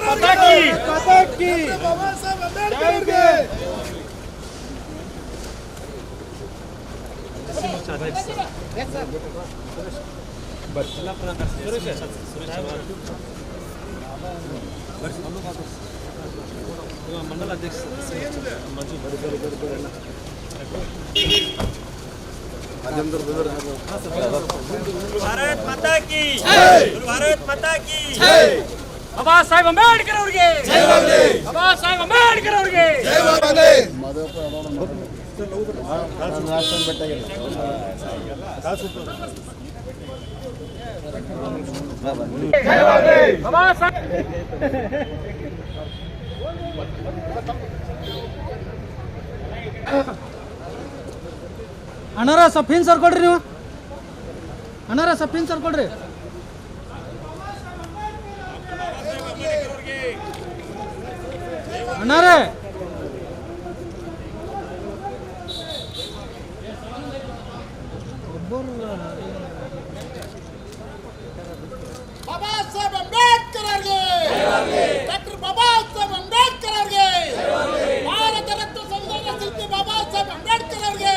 पता की। पता की। मंडल अध्यक्ष मंजू भारत माता की। भारत माता की। ಬಾಬಾ ಸಾಹೇಬ್ ಅಂಬೇಡ್ಕರ್ ಅವ್ರಿಗೆ. ಬಾಬಾ ಸಾಹೇಬ್ ಅಂಬೇಡ್ಕರ್ ಅವ್ರಿಗೆ. ಬಾಬಾ ಅಣ್ಣಾರ, ಸ್ವಲ್ಪ ಹಿಂದೆ ನೀವು. ಅಣ್ಣಾರ, ಸ್ವಲ್ಪ ಸರ್ಕೊಳ್ರಿ. ಅಣ್ಣಾರೇ ಬಾಬಾ ಸಾಹೇಬ್ ಅಂಬೇಡ್ಕರ್ ಅವ್ರಿಗೆ ಡಾಕ್ಟರ್ ಬಾಬಾ ಸಾಹೇಬ್ ಅಂಬೇಡ್ಕರ್ ಅವ್ರಿಗೆ ಭಾರತ ರತ್ನ ಸಂವಿಧಾನ ಶಿಲ್ಪಿ ಬಾಬಾ ಸಾಹೇಬ್ ಅಂಬೇಡ್ಕರ್ ಅವ್ರಿಗೆ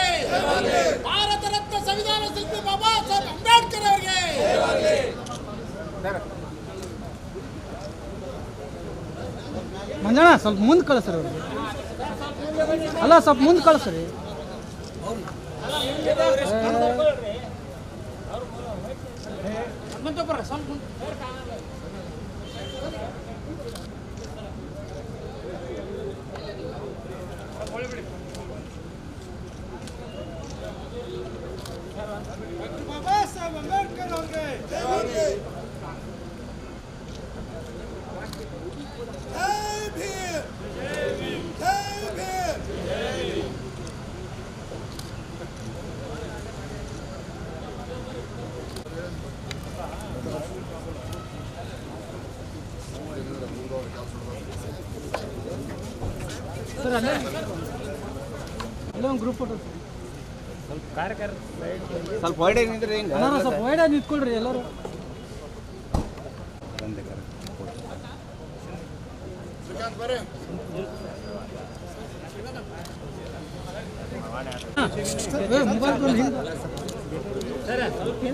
ಭಾರತ ರತ್ನ ಸಂವಿಧಾನ ಶಿಲ್ಪಿ ಬಾಬಾ ಸಾಹೇಬ್ ಅಂಬೇಡ್ಕರ್ ಅವ್ರಿಗೆ ಸ್ವಲ್ಪ ಮುಂದೆ ಕಳಿಸ್ರಿ ಅವ್ರಿಗೆ ಅಲ್ಲ ಸ್ವಲ್ಪ ಮುಂದೆ ಕಳಿಸ್ರಿ ಬಾಬಾ ಸಾಹೇಬ್ ಅಂಬೇಡ್ಕರ್ ಅವ್ರಿಗೆ ಜೈ ಭೀಮ್ ಜೈ ಭೀಮ್ ಸರ್ ಅಲ್ಲೇ ಅಲ್ಲೇ ಒಂದು ಗ್ರೂಪ್ ಫೋಟೋ ಸ್ವಲ್ಪ ಹೊರಡೆ ನಿಂತ್ರಿ ಸ್ವಲ್ಪ ವೈಡ್ ನಿಂತ್ಕೊಳ್ರಿ ಎಲ್ಲರೂ. ಮೊಬೈಲ್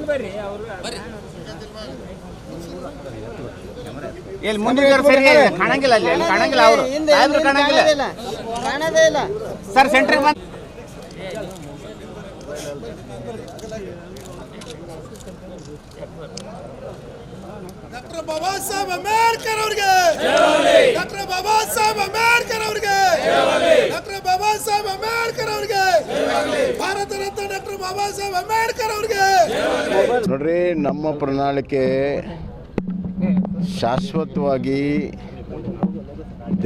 ಬರ್ರಿ ಹಿಂದೆ ಇಲ್ಲಿ ಮುಂದೆ ಸರಿ ಕಾಣಂಗಿಲ್ಲ ಅಲ್ಲಿ ಅಲ್ಲಿ ಕಾಣಂಗಿಲ್ಲ ಅವರು ಸಾಹೇಬ್ರು ಕಾಣಂಗಿಲ್ಲ ಕಾಣದೇ ಇಲ್ಲ ಸರ್ ಸೆಂಟ್ರಿಗೆ ಬಂದು ಡಾಕ್ಟರ್ ಬಾಬಾ ಸಾಹೇಬ್ ಅಂಬೇಡ್ಕರ್ ಅವ್ರಿಗೆ ಡಾಕ್ಟರ್ ಬಾಬಾ ಸಾಹೇಬ್ ಅಂಬೇಡ್ಕರ್ ಅವ್ರಿಗೆ ಡಾಕ್ಟರ್ ಬಾಬಾ ಸಾಹೇಬ್ ಅಂಬೇಡ್ಕರ್ ಅವ್ರಿಗೆ ಭಾರತ ರತ್ನ ಡಾಕ್ಟರ್ ಬಾಬಾ ಸಾಹೇಬ್ ಅಂಬೇಡ್ಕರ್ ಅವ್ರಿಗೆ. ನೋಡ್ರಿ, ನಮ್ಮ ಪ್ರಣಾಳಿಕೆ ಶಾಶ್ವತವಾಗಿ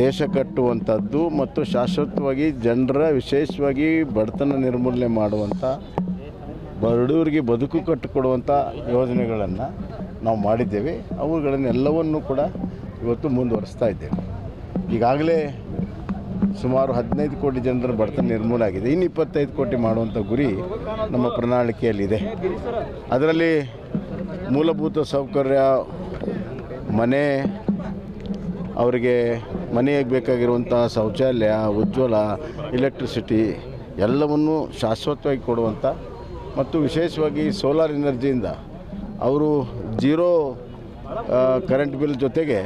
ದೇಶ ಕಟ್ಟುವಂಥದ್ದು ಮತ್ತು ಶಾಶ್ವತವಾಗಿ ಜನರ ವಿಶೇಷವಾಗಿ ಬಡತನ ನಿರ್ಮೂಲನೆ ಮಾಡುವಂಥ, ಬಡವರಿಗೆ ಬದುಕು ಕಟ್ಟಿಕೊಡುವಂಥ ಯೋಜನೆಗಳನ್ನು ನಾವು ಮಾಡಿದ್ದೇವೆ. ಅವುಗಳನ್ನೆಲ್ಲವನ್ನು ಕೂಡ ಇವತ್ತು ಮುಂದುವರಿಸ್ತಾ ಇದ್ದೇವೆ. ಈಗಾಗಲೇ ಸುಮಾರು ಹದಿನೈದು ಕೋಟಿ ಜನರ ಬಡತನ ನಿರ್ಮೂಲ ಆಗಿದೆ. ಇನ್ನು ಇಪ್ಪತ್ತೈದು ಕೋಟಿ ಮಾಡುವಂಥ ಗುರಿ ನಮ್ಮ ಪ್ರಣಾಳಿಕೆಯಲ್ಲಿದೆ. ಅದರಲ್ಲಿ ಮೂಲಭೂತ ಸೌಕರ್ಯ, ಮನೆ, ಅವರಿಗೆ ಮನೆಗೆ ಬೇಕಾಗಿರುವಂಥ ಶೌಚಾಲಯ, ಉಜ್ವಲ ಎಲೆಕ್ಟ್ರಿಸಿಟಿ ಎಲ್ಲವನ್ನು ಶಾಶ್ವತವಾಗಿ ಕೊಡುವಂಥ ಮತ್ತು ವಿಶೇಷವಾಗಿ ಸೋಲಾರ್ ಎನರ್ಜಿಯಿಂದ ಅವರು ಜೀರೋ ಕರೆಂಟ್ ಬಿಲ್ ಜೊತೆಗೆ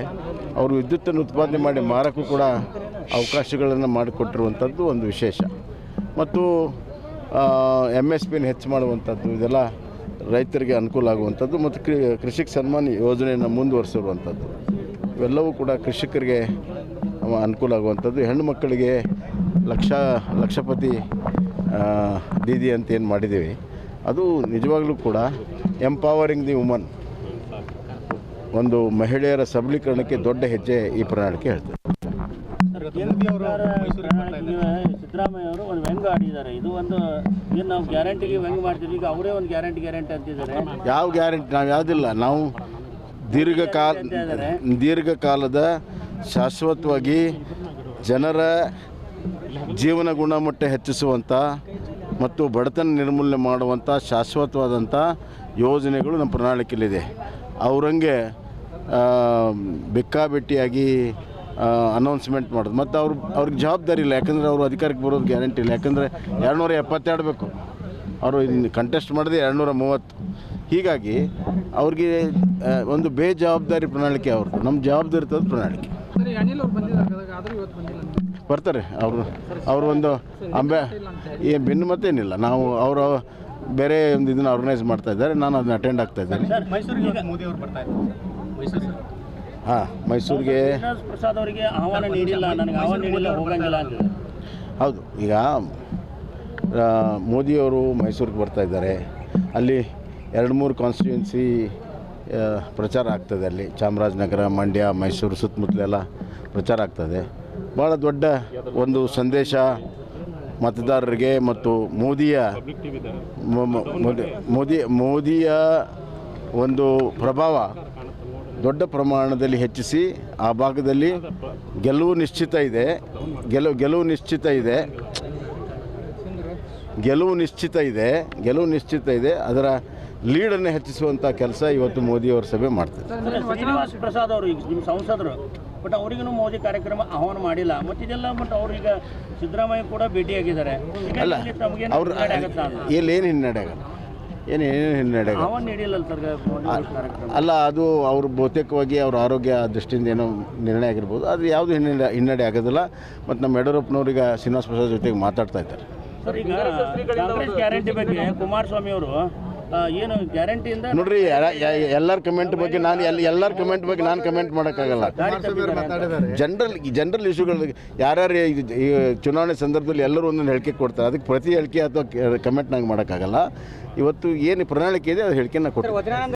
ಅವರು ವಿದ್ಯುತ್ತನ್ನು ಉತ್ಪಾದನೆ ಮಾಡಿ ಮಾರಕ್ಕೂ ಕೂಡ ಅವಕಾಶಗಳನ್ನು ಮಾಡಿಕೊಟ್ಟಿರುವಂಥದ್ದು ಒಂದು ವಿಶೇಷ. ಮತ್ತು ಎಂ ಎಸ್ ಪಿನ ಹೆಚ್ಚು ಮಾಡುವಂಥದ್ದು, ಇದೆಲ್ಲ ರೈತರಿಗೆ ಅನುಕೂಲ ಆಗುವಂಥದ್ದು ಮತ್ತು ಕೃ, ಕೃಷಿಕ್ ಸನ್ಮಾನ್ ಯೋಜನೆಯನ್ನು ಮುಂದುವರಿಸಿರುವಂಥದ್ದು. ಇವೆಲ್ಲವೂ ಕೂಡ ಕೃಷಿಕರಿಗೆ ಅನುಕೂಲ ಆಗುವಂಥದ್ದು. ಹೆಣ್ಣು ಮಕ್ಕಳಿಗೆ ಲಕ್ಷ, ಲಕ್ಷಪತಿ ದೀದಿ ಅಂತ ಏನು ಮಾಡಿದ್ದೀವಿ. ಅದು ನಿಜವಾಗ್ಲೂ ಕೂಡ ಎಂಪವರಿಂಗ್ ದಿ ವುಮನ್ ಒಂದು ಮಹಿಳೆಯರ ಸಬಲೀಕರಣಕ್ಕೆ ದೊಡ್ಡ ಹೆಜ್ಜೆ ಈ ಪ್ರಣಾಳಿಕೆ ಹೇಳ್ತದೆ. ಸಿದ್ದರಾಮಯ್ಯ ಅವರು ಒಂದು ವ್ಯಂಗ್ಯ ಆಡಿದ್ದಾರೆ. ಇದು ಒಂದು ಏನು ನಾವು ಗ್ಯಾರಂಟಿಗೆ ವ್ಯಂಗ್ಯ ಮಾಡ್ತೀವಿ. ಈಗ ಅವರೇ ಒಂದು ಗ್ಯಾರಂಟಿ ಗ್ಯಾರಂಟಿ ಅಂತಿದ್ದಾರೆ. ಯಾವ ಗ್ಯಾರಂಟಿ? ನಾವು ಯಾವುದಿಲ್ಲ. ನಾವು ದೀರ್ಘಕಾಲ ದೀರ್ಘಕಾಲದ ಶಾಶ್ವತವಾಗಿ ಜನರ ಜೀವನ ಗುಣಮಟ್ಟ ಹೆಚ್ಚಿಸುವಂಥ ಮತ್ತು ಬಡತನ ನಿರ್ಮೂಲನೆ ಮಾಡುವಂಥ ಶಾಶ್ವತವಾದಂಥ ಯೋಜನೆಗಳು ನಮ್ಮ ಪ್ರಣಾಳಿಕೆಯಲ್ಲಿದೆ. ಅವರಂಗೆ ಬೆಟ್ಟಿಯಾಗಿ ಅನೌನ್ಸ್ಮೆಂಟ್ ಮಾಡೋದು. ಮತ್ತು ಅವ್ರು, ಅವ್ರಿಗೆ ಜವಾಬ್ದಾರಿ ಇಲ್ಲ. ಯಾಕಂದರೆ ಅವರು ಅಧಿಕಾರಕ್ಕೆ ಬರೋದು ಗ್ಯಾರಂಟಿ ಇಲ್ಲ. ಯಾಕಂದರೆ ಎರಡುನೂರ ಎಪ್ಪತ್ತೆರಡು ಬೇಕು. ಅವರು ಇದನ್ನು ಕಂಟೆಸ್ಟ್ ಮಾಡಿದೆ ಎರಡುನೂರ ಮೂವತ್ತು. ಹೀಗಾಗಿ ಅವ್ರಿಗೆ ಒಂದು ಬೇಜವಾಬ್ದಾರಿ ಪ್ರಣಾಳಿಕೆ ಅವ್ರದ್ದು ನಮ್ಮ ಜವಾಬ್ದಾರಿ ಪ್ರಣಾಳಿಕೆ. ಬರ್ತಾರೆ. ಅವರು ಅವರು ಒಂದು ಅಂಬೆ ಏನು ಭಿನ್ನ ಮತ್ತೇನಿಲ್ಲ. ನಾವು ಅವರು ಬೇರೆ ಒಂದು ಇದನ್ನ ಆರ್ಗನೈಸ್ ಮಾಡ್ತಾ ಇದ್ದಾರೆ. ನಾನು ಅದನ್ನ ಅಟೆಂಡ್ ಆಗ್ತಾ ಇದ್ದೇನೆ. ಹಾಂ ಮೈಸೂರಿಗೆ ಶ್ರೀನಿವಾಸ್ ಪ್ರಸಾದ್ ಅವರಿಗೆ ಆಹ್ವಾನ ನೀಡಿಲ್ಲ. ನನಗೆ ಆಹ್ವಾನ ನೀಡಿಲ್ಲ ಹೋಗಂಗಿಲ್ಲ ಅಂತ ಹೌದು. ಈಗ ಮೋದಿಯವರು ಮೈಸೂರಿಗೆ ಬರ್ತಾ ಇದ್ದಾರೆ. ಅಲ್ಲಿ ಎರಡು ಮೂರು ಕಾನ್ಸ್ಟಿಟ್ಯೂನ್ಸಿ ಪ್ರಚಾರ ಆಗ್ತದೆ ಅಲ್ಲಿ. ಚಾಮರಾಜನಗರ ಮಂಡ್ಯ ಮೈಸೂರು ಸುತ್ತಮುತ್ತಲೆಲ್ಲ ಪ್ರಚಾರ ಆಗ್ತದೆ. ಭಾಳ ದೊಡ್ಡ ಒಂದು ಸಂದೇಶ ಮತದಾರರಿಗೆ ಮತ್ತು ಮೋದಿಯ ಮೋದಿ ಮೋದಿಯ ಒಂದು ಪ್ರಭಾವ ದೊಡ್ಡ ಪ್ರಮಾಣದಲ್ಲಿ ಹೆಚ್ಚಿಸಿ ಆ ಭಾಗದಲ್ಲಿ ಗೆಲುವು ನಿಶ್ಚಿತ ಇದೆ. ಗೆಲುವು ಗೆಲುವು ನಿಶ್ಚಿತ ಇದೆ. ಗೆಲುವು ನಿಶ್ಚಿತ ಇದೆ. ಗೆಲುವು ನಿಶ್ಚಿತ ಇದೆ. ಅದರ ಲೀಡನ್ನು ಹೆಚ್ಚಿಸುವಂಥ ಕೆಲಸ ಇವತ್ತು ಮೋದಿಯವರ ಸಭೆ ಮಾಡ್ತಾರೆ ಬಟ್ ಅವರಿಗೂ ಮೋದಿ ಕಾರ್ಯಕ್ರಮ ಆಹ್ವಾನ ಮಾಡಿಲ್ಲ. ಮತ್ತು ಇದೆಲ್ಲ ಬಟ್ ಅವ್ರೀಗ ಸಿದ್ದರಾಮಯ್ಯ ಕೂಡ ಭೇಟಿಯಾಗಿದ್ದಾರೆ. ಆಗಿದ್ದಾರೆ ಅಲ್ಲ ಅವ್ರು ಇಲ್ಲಿ ಏನು ಹಿನ್ನಡೆ ಏನು ಏನು ಹಿನ್ನಡೆ ಅಲ್ಲ ಅದು ಅವರು ಬಹುತೇಕವಾಗಿ ಅವ್ರ ಆರೋಗ್ಯ ದೃಷ್ಟಿಯಿಂದ ಏನೋ ನಿರ್ಣಯ ಆಗಿರ್ಬೋದು. ಅದು ಯಾವುದು ಹಿನ್ನಡೆ ಹಿನ್ನಡೆ ಆಗೋದಿಲ್ಲ. ಮತ್ತು ನಮ್ಮ ಯಡಿಯೂರಪ್ಪನವ್ರೀಗ ಶ್ರೀನಿವಾಸ ಪ್ರಸಾದ್ ಜೊತೆಗೆ ಮಾತಾಡ್ತಾ ಇದ್ದಾರೆ. ಸರ್ ಈಗ ಗ್ಯಾರಂಟಿ ಬಗ್ಗೆ ಕುಮಾರಸ್ವಾಮಿ ಅವರು ಏನು ಗ್ಯಾರಂಟಿಯಿಂದ ನೋಡ್ರಿ ಎಲ್ಲರ ಕಮೆಂಟ್ ಬಗ್ಗೆ ನಾನು ಎಲ್ಲ ಎಲ್ಲರ ಕಮೆಂಟ್ ಬಗ್ಗೆ ನಾನು ಕಮೆಂಟ್ ಮಾಡೋಕ್ಕಾಗಲ್ಲ. ಜನರಲ್ ಜನರಲ್ ಇಶ್ಯೂಗಳು ಯಾರ್ಯಾರು ಈ- ಈ ಚುನಾವಣೆ ಸಂದರ್ಭದಲ್ಲಿ ಎಲ್ಲರೂ ಒಂದೊಂದು ಹೇಳಿಕೆ ಕೊಡ್ತಾರೆ. ಅದಕ್ಕೆ ಪ್ರತಿ ಹೇಳಿಕೆ ಅಥವಾ ಕಮೆಂಟ್ ನಂಗೆ ಮಾಡೋಕ್ಕಾಗಲ್ಲ. ಇವತ್ತು ಏನು ಪ್ರಣಾಳಿಕೆ ಇದೆ ಅದು ಹೇಳಿಕೆನ ಕೊಡ್ತಾರೆ